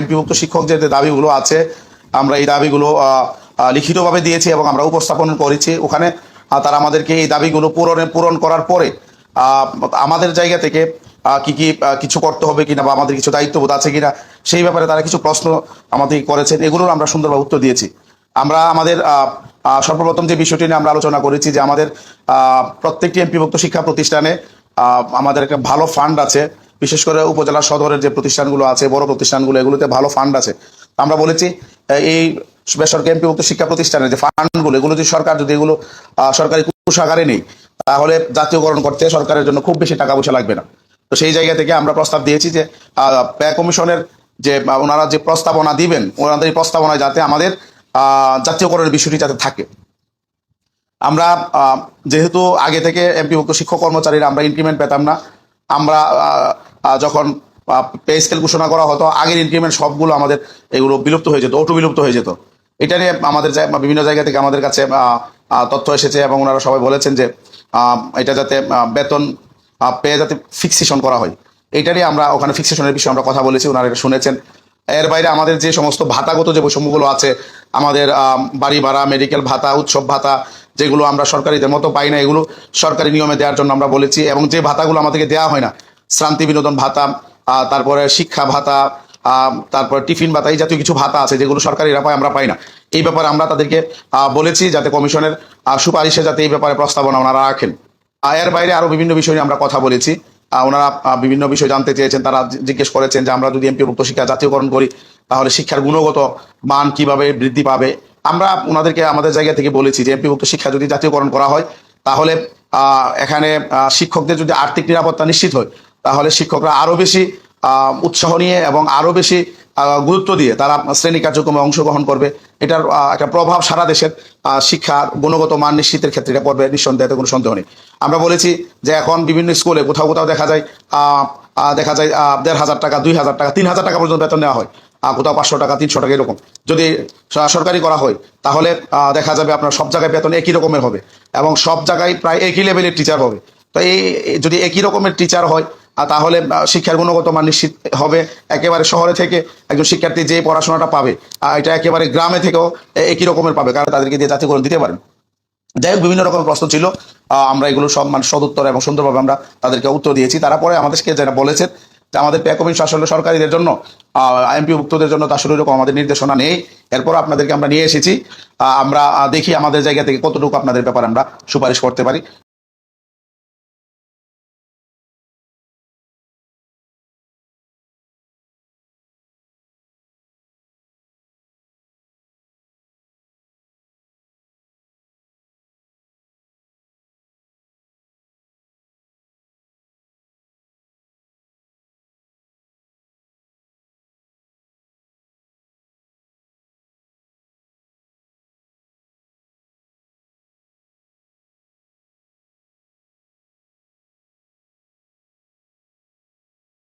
এমপিভুক্ত শিক্ষক যে দাবিগুলো আছে, আমরা এই দাবিগুলো লিখিতভাবে দিয়েছি এবং আমরা উপস্থাপন করেছি। ওখানে তারা আমাদেরকে এই দাবিগুলো পূরণে, পূরণ করার পরে আমাদের জায়গা থেকে কি কি কিছু করতে হবে কিনা বা আমাদের কিছু দায়িত্ববোধ আছে কিনা, সেই ব্যাপারে তারা কিছু প্রশ্ন আমাদের করেছেন। এগুলোর আমরা সুন্দরভাবে উত্তর দিয়েছি। আমরা আমাদের সর্বপ্রথম যে বিষয়টি নিয়ে আমরা আলোচনা করেছি যে আমাদের প্রত্যেকটি এমপিভুক্ত শিক্ষা প্রতিষ্ঠানে আমাদের একটা ভালো ফান্ড আছে। বিশেষ করে উপজেলা সদরের যে প্রতিষ্ঠানগুলো আছে, বড় প্রতিষ্ঠানগুলো, এগুলোতে ভালো ফান্ড আছে। আমরা বলেছি এই বেসরকারি এমপিভুক্ত শিক্ষা প্রতিষ্ঠানের যে ফান্ডগুলো এগুলো যদি সরকার যদি এগুলো সরকারি কোষাগারে নেই, তাহলে জাতীয়করণ করতে সরকারের জন্য খুব বেশি টাকা পয়সা লাগবে না। তো সেই জায়গা থেকে আমরা প্রস্তাব দিয়েছি যে ব্যয় কমিশনের যে ওনারা যে প্রস্তাবনা দিবেন, ওনাদের এই প্রস্তাবনায় যাতে আমাদের জাতীয়করণের বিষয়টি যাতে থাকে। আমরা যেহেতু আগে থেকে এমপিভুক্ত শিক্ষক কর্মচারীরা আমরা ইনক্রিমেন্ট পেতাম না, আমরা যখন পে স্কেল ঘোষণা করা হতো, আগের ইনক্রিমেন্ট সবগুলো আমাদের এগুলো বিলুপ্ত হয়ে যেত অটো বিলুপ্ত হয়ে যেত। এটা নিয়ে আমাদের বিভিন্ন জায়গা থেকে আমাদের কাছে তথ্য এসেছে এবং ওনারা সবাই বলেছেন যে এটা যাতে বেতন পে যাতে ফিক্সেশন করা হয়। এটা নিয়ে আমরা ওখানে ফিক্সেশনের বিষয়ে আমরা কথা বলেছি, ওনারা শুনেছেন। এর বাইরে আমাদের যে সমস্ত ভাতাগত যে বৈষম্যগুলো আছে, আমাদের বাড়ি ভাড়া মেডিকেল ভাতা, উৎসব ভাতা, যেগুলো আমরা সরকারিদের মতো পাই না, এগুলো সরকারি নিয়মে দেওয়ার জন্য আমরা বলেছি, এবং যে ভাতাগুলো আমাদেরকে দেওয়া হয় না শ্রান্তি বিনোদন ভাতা তারপরে শিক্ষা ভাতা তারপর টিফিন ভাতা এই জাতীয় কিছু ভাতা আছে যেগুলো সরকারিরা পায় আমরা পাই না। এই ব্যাপারে আমরা তাদেরকে বলেছি যাতে কমিশনের সুপারিশে যাতে এই ব্যাপারে প্রস্তাবনা ওনারা রাখেন। আহ, এর বাইরে আরও বিভিন্ন বিষয় নিয়ে আমরা কথা বলেছি। ওনারা বিভিন্ন বিষয় জানতে চেয়েছেন তারা জিজ্ঞেস করেছেন যে আমরা যদি এমপিভুক্ত শিক্ষা জাতীয়করণ করি তাহলে শিক্ষার গুণগত মান কীভাবে বৃদ্ধি পাবে? আমরা ওনাদেরকে আমাদের জায়গা থেকে বলেছি যে এমপি এমপিভুক্ত শিক্ষা যদি জাতীয়করণ করা হয় তাহলে এখানে শিক্ষকদের যদি আর্থিক নিরাপত্তা নিশ্চিত হয় তাহলে শিক্ষকরা আরও বেশি উৎসাহ নিয়ে এবং আরও বেশি গুরুত্ব দিয়ে তারা শ্রেণি কার্যক্রমে অংশগ্রহণ করবে। এটার একটা প্রভাব সারা দেশের শিক্ষার গুণগত মান নিশ্চিতের ক্ষেত্রে এটা পড়বে নিঃসন্দেহে কোনো সন্দেহ নেই। আমরা বলেছি যে এখন বিভিন্ন স্কুলে কোথাও কোথাও দেখা যায় দেখা যায় দেড় হাজার টাকা, দুই হাজার টাকা, তিন হাজার টাকা পর্যন্ত বেতন নেওয়া হয়। কোথাও পাঁচশো টাকা, তিনশো টাকা এরকম। যদি সরকারি করা হয়, তাহলে দেখা যাবে আপনার সব জায়গায় বেতন একই রকমের হবে এবং সব জায়গায় প্রায় একই লেভেলের টিচার হবে। তো এই, যদি একই রকমের টিচার হয় তাহলে শিক্ষার গুণগত মান নিশ্চিত হবে। একেবারে শহরে থেকে একজন শিক্ষার্থী যে পড়াশোনাটা পাবে এটা একেবারে গ্রামে থেকেও একই রকমের পাবে, কারণ তাদেরকে দিয়ে জাতীয়করণ দিতে পারেন। যাই হোক, বিভিন্ন রকমের প্রশ্ন ছিল। আমরা এগুলো সব মানে সদুত্তর এবং সুন্দরভাবে আমরা তাদেরকে উত্তর দিয়েছি। তারা পরে আমাদেরকে যারা বলেছেন যে আমাদের পে কমিশন আসলে সরকারিদের জন্য এমপি ভুক্তদের জন্য তা আসলে এরকম আমাদের নির্দেশনা নেই। এরপর আপনাদেরকে আমরা নিয়ে এসেছি। আমরা দেখি আমাদের জায়গা থেকে কতটুকু আপনাদের ব্যাপারে আমরা সুপারিশ করতে পারি।